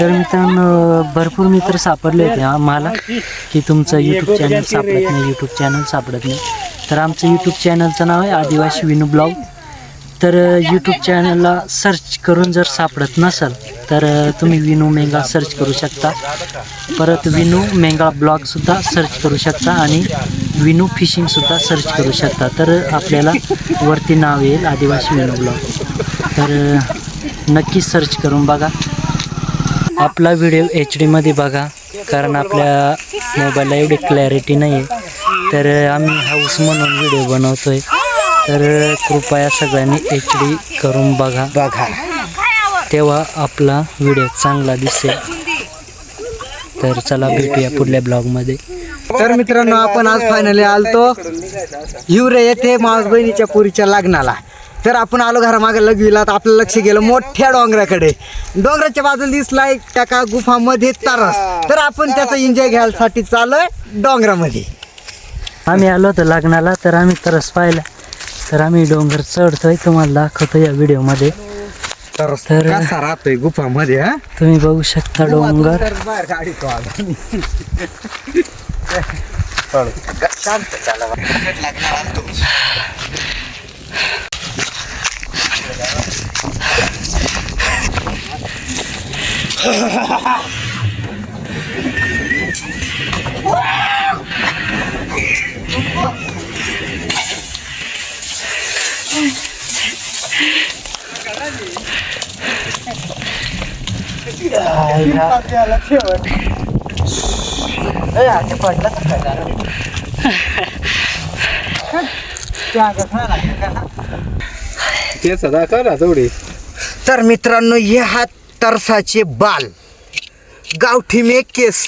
तर मित्रांनो भरपूर मित्र सापडले होते आम्हाला की तुमचं यूट्यूब चॅनल सापडत नाही यूट्यूब चॅनल सापडत नाही. तर आमचं यूट्यूब चॅनलचं नाव आहे आदिवासी विनू ब्लॉग. तर यूट्यूब चॅनलला सर्च करून जर सापडत नसेल तर तुम्ही विनू मेंगा सर्च करू शकता. परत विनू मेंगा ब्लॉगसुद्धा सर्च करू शकता आणि विनू फिशिंगसुद्धा सर्च करू शकता. तर आपल्याला वरती नाव येईल आदिवासी विनू ब्लॉग. तर नक्की सर्च करून बघा. आपला व्हिडिओ एच डीमध्ये बघा कारण आपल्या मोबाईलला एवढी क्लॅरिटी नाही आहे तर आम्ही हाऊस म्हणून व्हिडिओ बनवतोय. तर कृपया सगळ्यांनी एच डी करून बघा. बघा. तेव्हा आपला व्हिडिओ चांगला दिसेल. तर चला भेटूया पुढल्या ब्लॉगमध्ये तर मित्रांनो आपण आज फायनली आलतो. हिवरे येथे मावस बहिणीच्या पुरीच्या लग्नाला. तर आपण आलो घरामागे लगविला तर आपलं लक्ष गेलं मोठ्या डोंगराकडे. डोंगराच्या बाजूला दिसला एक टाका गुफामध्ये तरस. तर आपण त्याचा एन्जॉय घ्यायसाठी चाललोय डोंगरामध्ये. आम्ही आलो होतो लग्नाला तर आम्ही तरस पाहिला. तर आम्ही डोंगर चढतोय तुम्हाला दाखवतो या व्हिडिओमध्ये. तरस तर- कसा राहतोय गुफामध्ये हा? तुम्ही बघू शकता डोंगर. बाहेर गाडी तो आला शांत चाला लग्नाला आलतो ते सदा करा तेवढी तर मित्रांनो हे हा तरसाचे बाल. गावठी मे केस.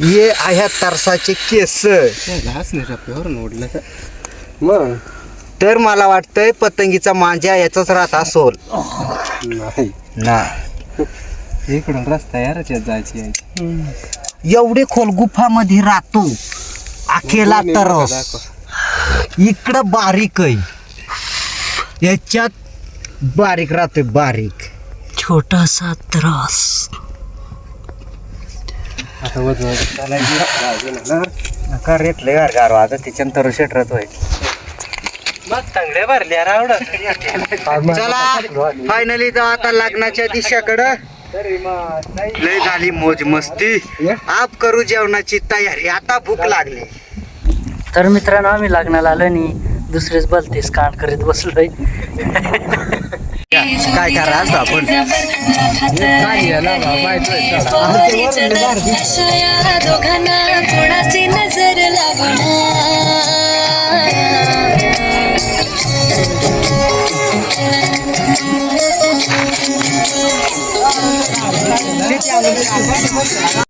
ये आहे तरसाचे केस. घास नाही टप्प्यावर ओढलं तर मग? तर मला वाटतंय पतंगीचा मांजा याचाच राहत असोल. नाही. ना. इकडून रस्ता यारच जायची एवढे खोल गुफामध्ये राहतो. अखेला तरस. इकडं बारीक आहे. याच्यात बारीक राहतोय बारीक. छोटासा त्रास. आता वज नका रेतले गार गार वाजत त्याच्यानंतर शेट राहतोय मग तांगड्या भरल्या रावडा चला फायनली जाऊ आता लग्नाच्या दिशाकडं. लय झाली मोज मस्ती. आप करू जेवणाची तयारी. आता भूक लागली. तर मित्रांनो आम्ही लग्नाला आलो आणि दुसरेच बलतेस कांड करीत बसलोय. काय करा असं आपण? नजर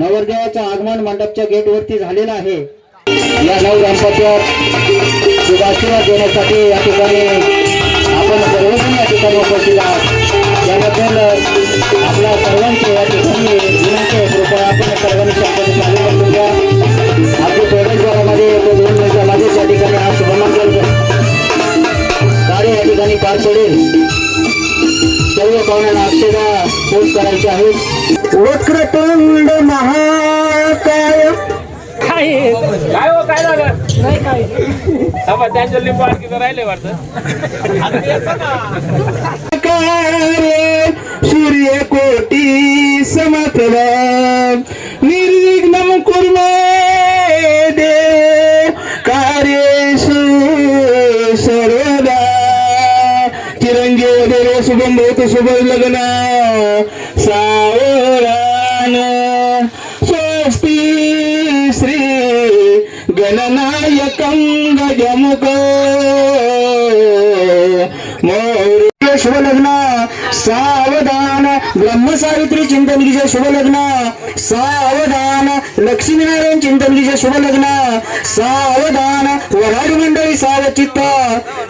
नवरदेवाचं आगमन मंडपच्या गेटवरती झालेलं आहे. या नऊ शुभ आशीर्वाद देण्यासाठी या ठिकाणी आपण सर्वजण या ठिकाणी उपस्थित आहात. त्याबद्दल आपल्या सर्वांचे या ठिकाणी विनंती आहे. कृपया आपण सर्वांनी शब्दाने चालू करून द्या आपली प्रवेशद्वारामध्ये येतो. दोन मिनिटामध्ये त्या ठिकाणी हा शुभमंगल कार्य या ठिकाणी पार पडेल. सर्व पाहुण्यांना अक्षदा पोस्ट करायचे आहेत. वक्रतुंड कार्य सूर्यकोटी समप्रभा निर्विघ्नं कुर्मे देव कार्येषु सर्वदा. तिरंगे वगैरे शुभम होत शुभ लग्न सावरान. गणनायकं गजमुख। शुभ लग्न सावधान ब्रह्मसावित्री चिंतनगीचे शुभ लग्न सावधान लक्ष्मीनारायण चिंतनगीचे शुभ लग्न सावधान वराडी मंडळी सावचित्त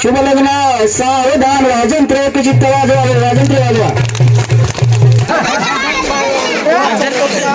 शुभ लग्न सावधान वाजंत्र चित्त वाजवा वाजंत्र वाजवा.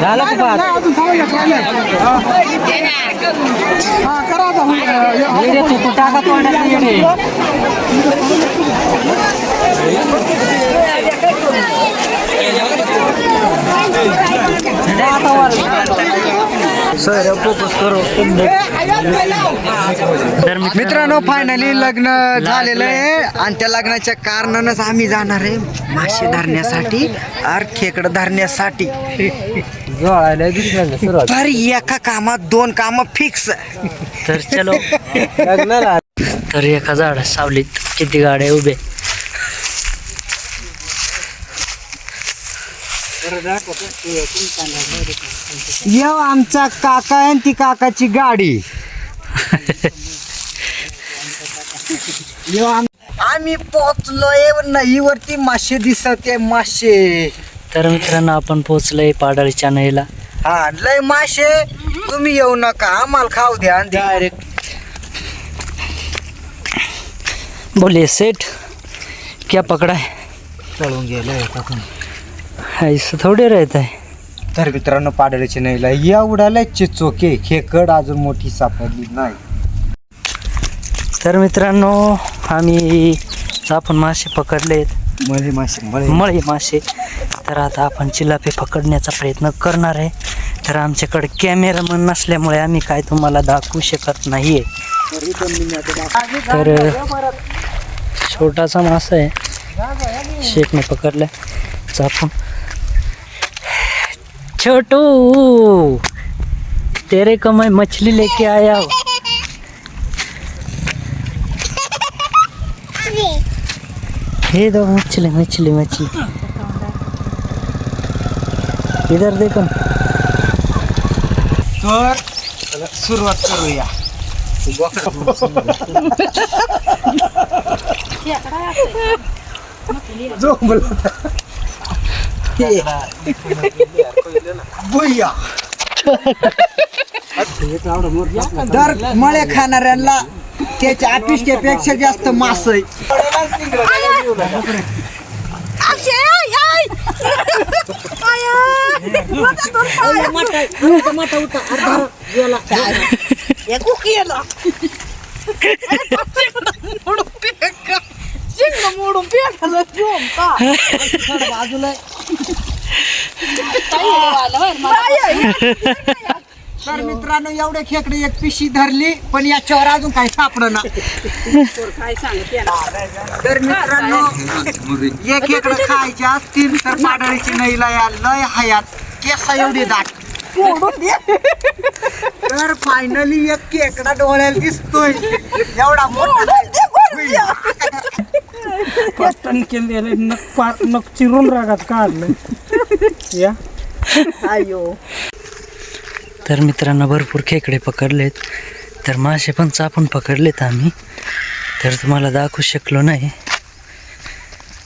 dalam cepat. Ini cukup cakap tuan ini. Jangan. तर मित्रांनो मित्रांनो फायनली लग्न झालेलं आहे आणि त्या लग्नाच्या कारणानंच आम्ही जाणार आहे मासे धरण्यासाठी आर खेकडं धरण्यासाठी. तर एका कामात दोन काम फिक्स तर चलो. तर एका झाड सावलीत किती गाड्या उभे येव आमचा काका आहे आणि ती काकाची गाडी. येव आम- आम्ही पोचलोय नाही वरती मासे दिसत आहे मासे. तर मित्रांनो आपण पोहोचलोय पाडाळीच्या नईला हा लय मासे. तुम्ही येऊ नका आम्हाला खाऊ द्या डायरेक्ट बोलिए सेठ क्या पकड़ा है तळून गेलं ऐसा थोड़े रहता है तर मित्रांनो पाडळीचे नाहीला या उडाल्या चिचोके खेकड अजून मोठी सापडली नाही. तर मित्रांनो आम्ही आपण मासे पकडलेत. मळे मासे मळे. मळे मासे. तर आता आपण चिलापे पकडण्याचा प्रयत्न करणार आहे. तर आमच्याकडे कॅमेरामन नसल्यामुळे आम्ही काय तुम्हाला दाखवू शकत नाहीये. तर छोटासा मासा आहे. शेखने पकडला चापून छोटू तेरे को मैं मछली लेके आया हूँ ये दो मछली मछली मछली इधर देखो ना. तर चला, सुरुवात करूया जो बोलला. बुया. दर मळे खाणाऱ्यांना त्याच्या अपेक्षेपेक्षा जास्त मास आहे. तर मित्रांनो एवढे खेकडे एक पिशी धरली पण याच्यावर अजून काही सापडना. तर मित्रांनो एक खेकडं खायचे असतील तर पाडळीची नईला या लय हयात. केसा एवढी दाट. तर फायनली एक खेकडा डोळ्याला दिसतोय. एवढा मोठा. पट्टन केलेले नक पार नक चिरून रागात काढलं. या. तर मित्रांनो भरपूर खेकडे पकडलेत. तर मासे पण चापून पकडलेत आम्ही. तर तुम्हाला दाखवू शकलो नाही.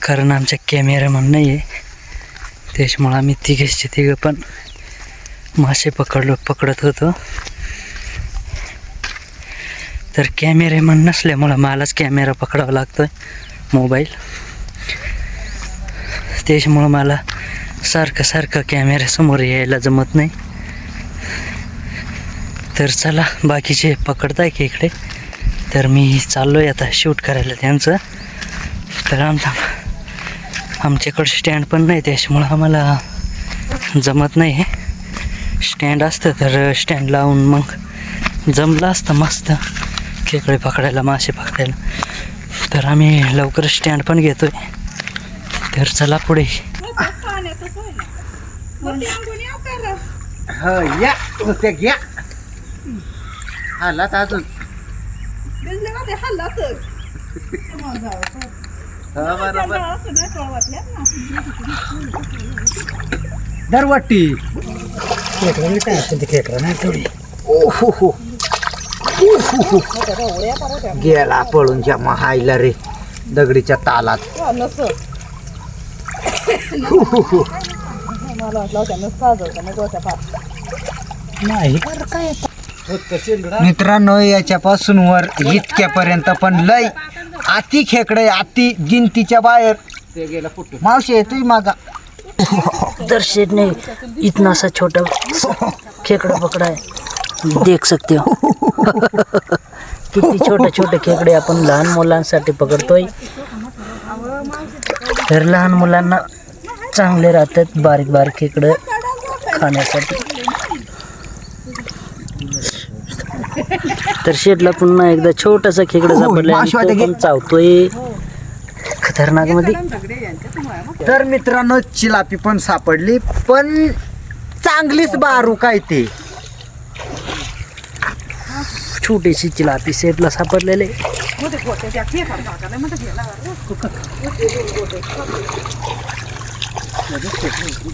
कारण आमच्या कॅमेरामन नाही आहे त्याच्यामुळं आम्ही तिघेचे तिघं पण मासे पकडलो पकडत होतो. तर कॅमेरामन नसल्यामुळं मलाच कॅमेरा पकडावा लागतो आहे मोबाईल. त्याच्यामुळं मला सारखं सारखं कॅमेऱ्यासमोर यायला जमत नाही. तर चला बाकीचे पकडताय की इकडे? तर मी चाललो आहे आता शूट करायला त्यांचं. तर आमचा आमच्याकडे स्टँड पण नाही त्याच्यामुळं आम्हाला जमत नाही आहे स्टँड असतं तर स्टँड लावून मग जमलं असतं मस्त. खेकडे पकडायला मासे पकडायला. तर आम्ही लवकर स्टँड पण घेतोय. तर चला पुढे. ह या. घ्या. आलाच अजून. हा, बरोबर. दरवाटी. ओहो गेला पळून ज्या महायला रे दगडीच्या तालात. मित्रांनो याच्यापासून वर इतक्यापर्यंत पण लय अति खेकडे अति गिनतीच्या बाहेर. मावशी येतोय मागा. उधर शेड ने इतना सा छोटा खेकड़ा पकड़ा है देख सकते हो. किती छोटे छोटे खेकडे आपण लहान मुलांसाठी पकडतोय. तर लहान मुलांना चांगले राहतात बारीक बारीक खेकडं खाण्यासाठी. तर शेडला पुन्हा एकदा छोटासा खेकडा सापडला तो पण चावतोय. खतरनाकमध्ये तर मित्रांनो चिलापी पण सापडली पण चांगलीच बारू काय ते. छोटीशी चिलापी सेटला सापडलेले.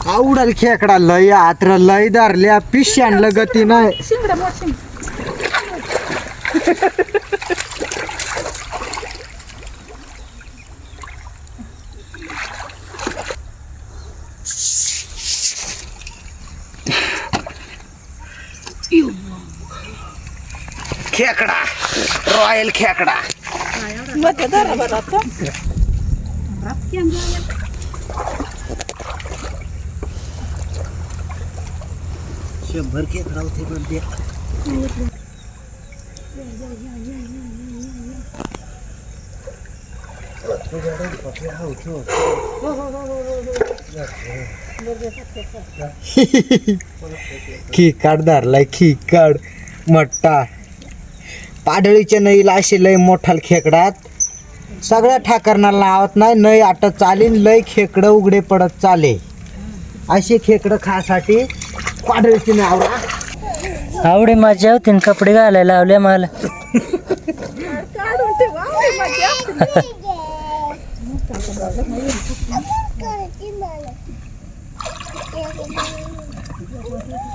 आवडल खेकडा लय आत्र लय धरल्या पिश आणलं गती नाही खेकडा रॉयल खेकडा. शंभर खेकडा होते पण ते खिकाड धरलाय खिकाड मट्टा. पाडळीच्या नईला असे लय मोठाल खेकडात. सगळ्या ठाकरणाला नावत नाही नई आटत चालीन लय खेकडं उघडे पडत चाले. असे खेकडं खासाठी पाडळीची नावरा आवडे मजा होती न कपडे घालायला लावले मला.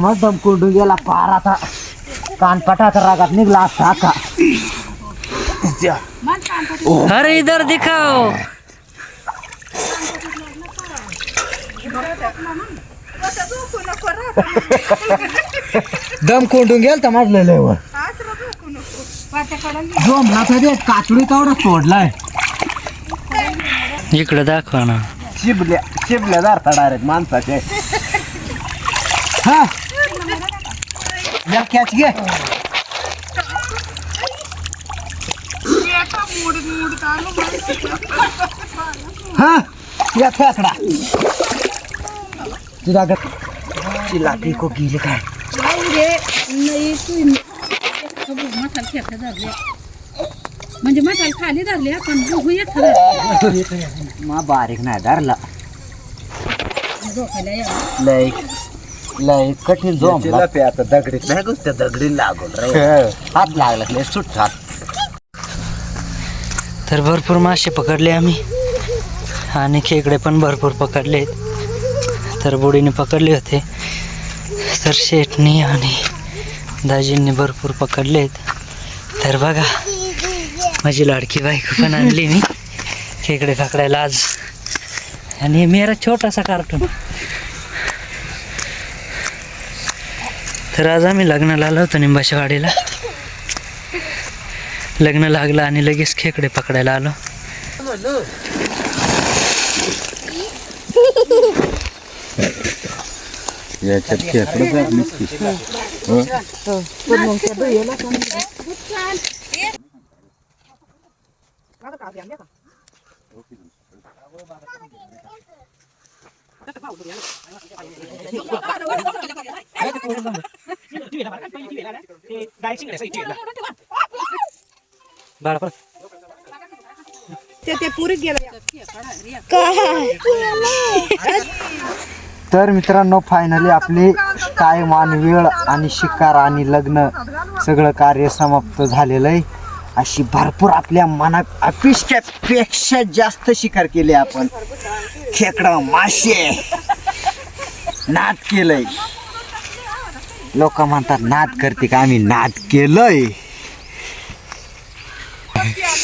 मग दम कोंडून गेला पार आता कानपटाचा रागात निघला असता का अरे इधर दिखाओ. दम कोंडून गेल तर माझं लय वर. जोमला तर ते कातडी तेवढा तोडलाय इकडे दाखवा ना. शिबल्या शिबल्या धरता डायरेक्ट माणसाचे. हा. या कॅच घे. हा. या खेकडा तुझा चिलापी को गेली काय? म्हणजे मसाला खाली धरले पण बघू येत मा बारीक नाही धरला. झोपायला या लय लय कठीण जोम आता दगडीत. नाही गोष्ट दगडी लागून हात लागला लय सुट हात तर भरपूर मासे पकडले आम्ही. आणि खेकडे पण भरपूर पकडले तर बुडीने पकडले होते. तर शेटनी आणि दाजींनी भरपूर पकडलेत. तर बघा माझी लाडकी बायको पण आणली मी. खेकडे पकडायला आज. आणि हे मेरा छोटासा कार्टून तर आज आम्ही लग्नाला आलो होतो निंबाच्या वाडीला लग्न लागलं आणि लगेच खेकडे पकडायला आलो. याच्यात ते ते पुरीत गेलं तर मित्रांनो फायनली आपली टाईम आणि वेळ आणि शिकार आणि लग्न सगळं कार्य समाप्त झालेलं आहे. अशी भरपूर आपल्या मनात अपेक्षापेक्षा जास्त शिकार केले आपण. खेकडं मासे नाद केलंय. लोक म्हणतात नाद करते का आम्ही? नाद केलंय.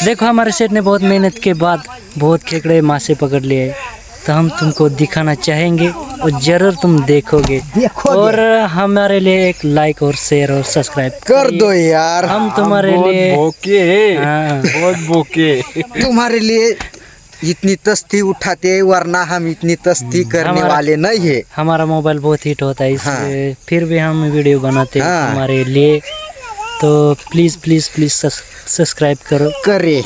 देखो हमारे सेठ ने बहुत मेहनत के बाद बहुत खेकड़े मासे पकड़ लिए तो हम तुमको दिखाना चाहेंगे. और ज़रूर तुम देखोगे। और हमारे लिए एक लाइक और शेयर और सब्सक्राइब कर दो यार। हम तुम्हारे लिए हाँ, बहुत बोके तुम्हारे लिए इतनी तस्ती उठाते वरना हम इतनी तस्ती करने हमारा- वाले नहीं है। हमारा मोबाइल बहुत हिट होता है इसलिए फिर भी हम वीडियो बनाते हैं हाँ। हमारे लिए। तो प्लीज़ प्लीज़ प्लीज़ सब्सक्राइब करो। करे।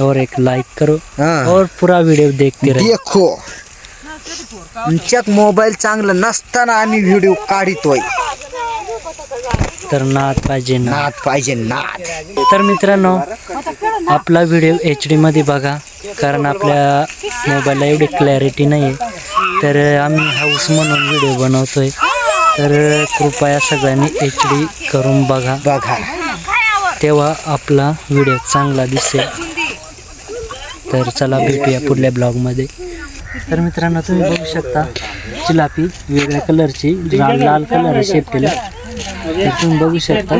और एक लाइक करो। हाँ। और पूरा वीडियो देखते रहो। देखो। आमच्यात मोबाईल चांगलं नसताना आम्ही व्हिडिओ काढितोय. तर नाद पाहिजे नाद पाहिजे नाद. तर मित्रांनो आपला व्हिडिओ एच मध्ये बघा कारण आपल्या मोबाईलला एवढी क्लॅरिटी नाही आहे तर आम्ही हाऊस म्हणून व्हिडिओ बनवतोय. तर कृपया सगळ्यांनी एच डी करून बघा. बघा. तेव्हा आपला व्हिडिओ चांगला दिसेल. तर चला भेटूया पुढल्या ब्लॉगमध्ये तर मित्रांनो तुम्ही बघू शकता चिलापी वेगळ्या कलरची लाल लाल कलर आहे शेपटीला तर तुम्ही बघू शकता.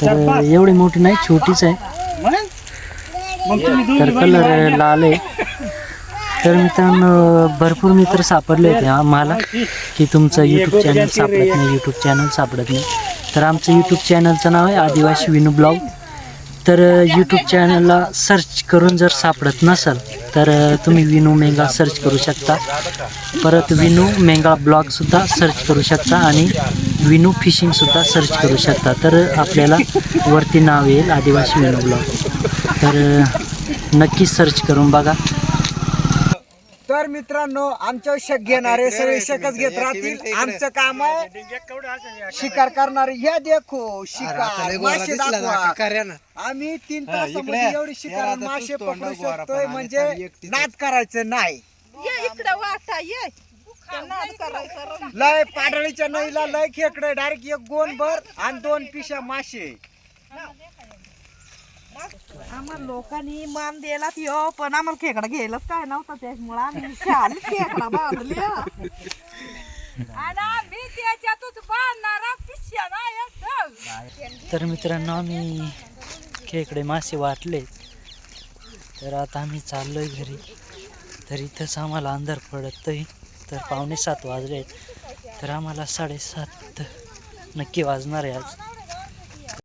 तर एवढी मोठी नाही छोटीच आहे. तर कलर लाल आहे. तर मित्रांनो भरपूर मित्र सापडले होते आम्हाला की तुमचं यूट्यूब चॅनल सापडत नाही यूट्यूब चॅनल सापडत नाही. तर आमचं यूट्यूब चॅनलचं नाव आहे आदिवासी विनू ब्लॉग. तर यूट्यूब चॅनलला सर्च करून जर सापडत नसेल तर तुम्ही विनू मेंगा सर्च करू शकता. परत विनू मेंगा ब्लॉगसुद्धा सर्च करू शकता आणि विनू फिशिंगसुद्धा सर्च करू शकता. तर आपल्याला वरती नाव येईल आदिवासी विनू ब्लॉग तर नक्की सर्च करून बघा. तर मित्रांनो आमच्या शक घेणारे सगळे शकच घेत राहतील. आमचं काम आहे शिकार करणारे. या देखो शिकार. मासे दाखवा. आम्ही तीन तासामध्ये एवढी शिकार मासे पकडू शकतोय म्हणजे नाद करायचं नाही. इकडे वाटा ये. त्यांना करायचं लय पाडळीच्या नईला लय खेकडे. डायरेक्ट एक गोन भर आणि दोन पिशा मासे. आम्हाला लोकांनी मान दिला यो पण आम्हाला खेकडा घ्यायलाच काय नव्हतं त्याच्यामुळे आम्ही शाल खेकडा बांधले आणि आम्ही त्याच्यातच बांधणारा पिशा नाही तर मित्रांनो आम्ही खेकडे मासे वाटले. तर आता आम्ही चाललो आहे घरी. तर इथंच आम्हाला अंधार पडत आहे तर पावणे सात वाजले तर आम्हाला साडेसात नक्की वाजणार आहे आज.